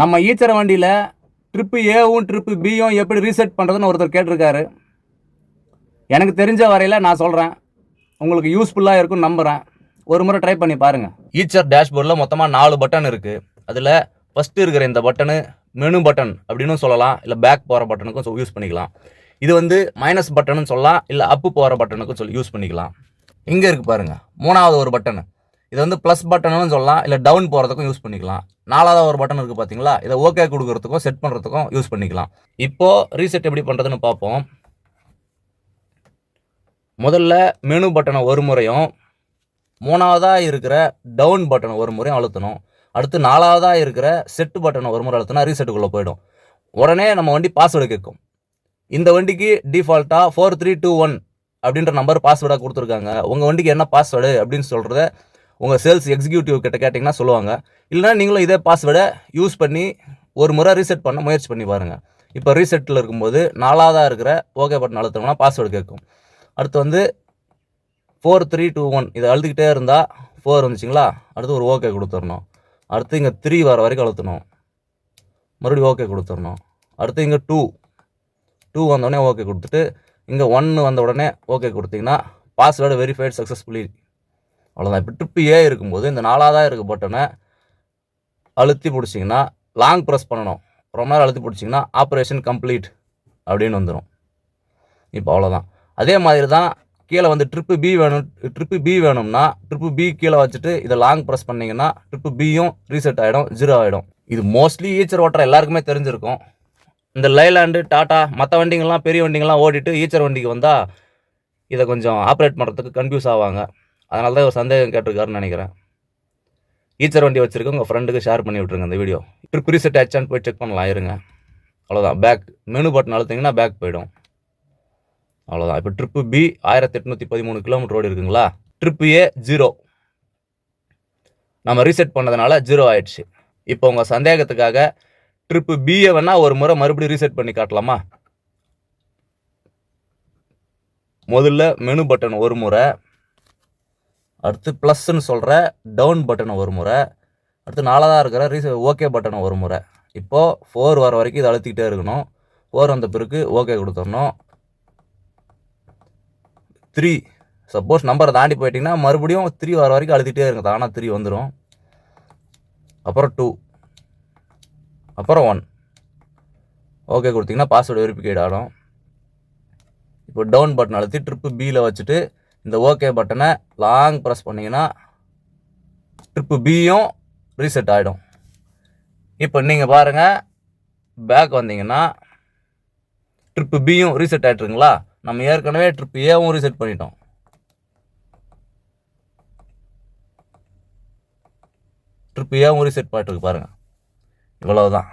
நம்ம ஈச்சர வண்டியில் ட்ரிப்பு ஏவும் ட்ரிப்பு பியும் எப்படி ரீசெட் பண்ணுறதுன்னு ஒருத்தர் கேட்டிருக்காரு. எனக்கு தெரிஞ்ச வரையில் நான் சொல்கிறேன் உங்களுக்கு யூஸ்ஃபுல்லாக இருக்கும்னு நம்புகிறேன் ஒரு முறை ட்ரை பண்ணி பாருங்கள் ஈச்சர் டேஷ்போர்டில் மொத்தமாக நாலு பட்டன் இருக்குது அதில் ஃபஸ்ட்டு இருக்கிற இந்த பட்டனு மெனு பட்டன் அப்படின்னு சொல்லலாம். இல்லை பேக் போகிற பட்டனுக்கும் யூஸ் பண்ணிக்கலாம். இது வந்து மைனஸ் பட்டனுன்னு சொல்லலாம். இல்லை அப்பு போகிற பட்டனுக்கும் சொல்லி யூஸ் பண்ணிக்கலாம். இங்கே இருக்குது பாருங்கள் மூணாவது ஒரு பட்டனு இது வந்து ப்ளஸ் பட்டனும் சொல்லலாம். இல்லை டவுன் போகிறதுக்கும் யூஸ் பண்ணிக்கலாம். நாலாவது ஒரு பட்டன் இருக்குது பார்த்தீங்களா இதை ஓகே கொடுக்குறதுக்கும் செட் பண்ணுறதுக்கும் யூஸ் பண்ணிக்கலாம். இப்போது ரீசெட் எப்படி பண்ணுறதுன்னு பார்ப்போம். முதல்ல மெனு பட்டனை ஒரு முறையும் மூணாவதாக இருக்கிற டவுன் பட்டனை ஒரு முறையும் அழுத்தணும். அடுத்து நாலாவதாக இருக்கிற செட்டு பட்டனை ஒரு முறை அழுத்தினா ரீசெட்டுக்குள்ளே போயிடும். உடனே நம்ம வண்டி பாஸ்வேர்டு கேட்கும் இந்த வண்டிக்கு டிஃபால்ட்டாக ஃபோர் த்ரீ டூ ஒன் அப்படின்ற நம்பர் பாஸ்வேர்டாக கொடுத்துருக்காங்க. உங்கள் வண்டிக்கு என்ன பாஸ்வேர்டு அப்படின்னு சொல்கிறத உங்கள் சேல்ஸ் எக்ஸிக்யூட்டிவ் கிட்ட கேட்டிங்கன்னா சொல்லுவாங்க. இல்லைனா நீங்களும் இதே பாஸ்வேர்டை யூஸ் பண்ணி ஒரு முறை ரீசெட் பண்ண முயற்சி பண்ணி பாருங்கள் இப்போ ரீசெட்டில் இருக்கும்போது நாலாவதாக இருக்கிற ஓகே பட்டன் அழுத்தணும்னா பாஸ்வேர்டு கேட்கும். அடுத்து வந்து ஃபோர் த்ரீ டூ ஒன் இதை அழுத்திக்கிட்டே இருந்தால் ஃபோர் வந்துச்சிங்களா? அடுத்து ஒரு ஓகே கொடுத்துடணும். அடுத்து இங்கே த்ரீ வர வரைக்கும் அழுத்தணும். மறுபடியும் ஓகே கொடுத்துடணும். அடுத்து இங்கே டூ டூ வந்தோடனே ஓகே கொடுத்துட்டு இங்கே ஒன்று வந்த உடனே ஓகே கொடுத்தீங்கன்னா பாஸ்வேர்டு வெரிஃபைட் சக்ஸஸ்ஃபுல்லி அவ்வளோதான் இப்போ ட்ரிப்பு ஏ இருக்கும்போது இந்த நாலாவதாக இருக்க பட்டனை அழுத்தி பிடிச்சிங்கன்னா லாங் ப்ரெஸ் பண்ணணும். ரொம்ப நேரம் அழுத்தி பிடிச்சிங்கன்னா ஆப்ரேஷன் கம்ப்ளீட் அப்படின்னு வந்துடும் இப்போ அவ்வளோதான் அதே மாதிரி தான் கீழே வந்து ட்ரிப்பு பி வேணும் ட்ரிப்பு பி வேணும்னா ட்ரிப்பு பி கீழே வச்சுட்டு இதை லாங் ப்ரெஸ் பண்ணிங்கன்னா ட்ரிப்பு பியும் ரீசெட் ஆகிடும் ஜீரோ ஆகிடும் இது மோஸ்ட்லி ஈச்சர் ஓட்டுற எல்லாருக்குமே தெரிஞ்சிருக்கும். இந்த லைலாண்டு டாட்டா மற்ற வண்டிங்கள்லாம் பெரிய வண்டிங்கள்லாம் ஓடிட்டு ஈச்சர் வண்டிக்கு வந்தால் இதை கொஞ்சம் ஆப்ரேட் பண்ணுறதுக்கு கன்ஃபியூஸ் ஆவாங்க. அதனால தான் ஒரு சந்தேகம் கேட்டிருக்காருன்னு நினைக்கிறேன். ஈச்சர் வண்டி வச்சுருக்க உங்கள் ஃப்ரெண்டுக்கு ஷேர் பண்ணி விட்ருங்க இந்த வீடியோ ட்ரிப் ப்ரீசெட் ஆச்சான்னு போய் செக் பண்ணலாம் இருங்க. அவ்வளோதான் பேக் மெனு பட்டன் அழுத்திங்கன்னா பேக் போயிடும். அவ்வளோதான் இப்போ ட்ரிப்பு பி ஆயிரத்தி எட்நூற்றி பதிமூணு கிலோமீட்டர் ரோடு இருக்குங்களா? ட்ரிப்பு ஏ ஜீரோ நம்ம ரீசெட் பண்ணதுனால ஜீரோ ஆயிடுச்சு. இப்போ உங்கள் சந்தேகத்துக்காக ட்ரிப்பு பியை வேணால் ஒரு முறை மறுபடியும் ரீசெட் பண்ணி காட்டலாமா? முதல்ல மெனு பட்டன் ஒரு முறை அடுத்து ப்ளஸ்ன்னு சொல்கிற டவுன் பட்டனை ஒரு முறை. அடுத்து நாலாவதாக இருக்கிற ரீச ஓகே பட்டனை ஒரு முறை. இப்போது ஃபோர் வர வரைக்கும் இதை அழுத்திக்கிட்டே இருக்கணும். ஃபோர் வந்த பிறகு ஓகே கொடுத்துடணும். த்ரீ சப்போஸ் நம்பரை தாண்டி போயிட்டிங்கன்னா மறுபடியும் த்ரீ வர வரைக்கும் அழுத்திட்டே இருங்க. தானாக த்ரீ வந்துடும் அப்புறம் டூ அப்புறம் ஒன் ஓகே கொடுத்தீங்கன்னா பாஸ்வேர்டு வெரிஃபிகேட் ஆகிடும் இப்போ டவுன் பட்டன் அழுத்தி ட்ரிப்பு பியில் வச்சுட்டு இந்த ஓகே பட்டனை லாங் ப்ரெஸ் பண்ணிங்கன்னா ட்ரிப்பு பியும் ரீசெட் ஆகிடும் இப்போ நீங்கள் பாருங்கள் பேக் வந்தீங்கன்னா ட்ரிப்பு பியும் ரீசெட் ஆகிட்டுருங்களா நம்ம ஏற்கனவே ட்ரிப் ஏவும் ரீசெட் பண்ணிட்டோம். ட்ரிப் ஏவும் ரீசெட் பண்ணிட்டு பாருங்கள் இவ்வளவுதான்.